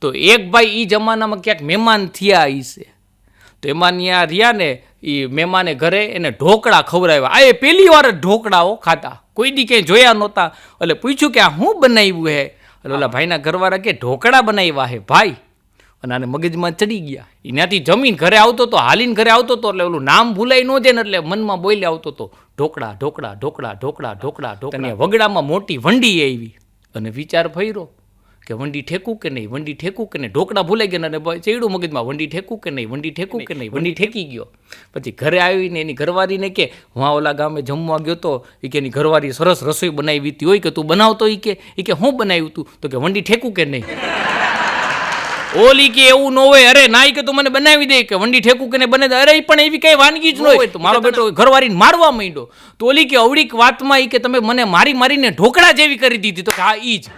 તો એક ભાઈ એ જમાનામાં ક્યાંક મહેમાન થયા હશે તો એમાં ત્યાં રહ્યા ને એ મહેમાને ઘરે એને ઢોકળા ખવડાવ્યા. આ એ પહેલી વાર ઢોકળાઓ ખાતા કોઈ દી ક્યાંય જોયા નહોતા. એટલે પૂછ્યું કે આ શું બનાવ્યું હે? એટલે ઓલા ભાઈના ઘરવાળા કે ઢોકળા બનાવ્યા હે ભાઈ? અને આને મગજમાં ચડી ગયા. એ ત્યાંથી જમીન ઘરે આવતો હતો હાલીને ઘરે આવતો હતો એટલે ઓલું નામ ભૂલાઈ ન જાય ને એટલે મનમાં બોલે આવતો તો, ઢોકળા ઢોકળા ઢોકળા ઢોકળા ઢોકળા. ઢોકળા વગડામાં મોટી વંડી આવી. અને વિચાર ફર્યો. કે વંડી ઠેકું કે નહીં વંડી ઠેકું કે નહીં? ઢોકળા ભૂલાઈ ગયા અને ચેડું મગજમાં વંડી ઠેકું કે નહીં વંડી ઠેકું કે નહીં? વંડી ઠેકી ગયો. પછી ઘરે આવીને એની ઘરવારીને કે હું ઓલા ગામે જમવા ગયો તો એ કે એની ઘરવારી સરસ રસોઈ બનાવી હતી હોય કે તું બનાવતો? એ કે એ કે હું બનાવ્યું તું? તો કે વંડી ઠેકું કે નહીં? ઓલી કે એવું ન હોય અરે ના કે તું મને બનાવી દે કે વંડી ઠેકું કે બને દે. અરે પણ એવી કઈ વાનગી જ ન હોય તો મારો બેટો ઘરવાળીને મારવા માંડ્યો. તો ઓલી કે અવડીક વાતમાં એ કે તમે મને મારી મારીને ઢોકળા જેવી કરી દીધી. તો કે હા ઈ જ.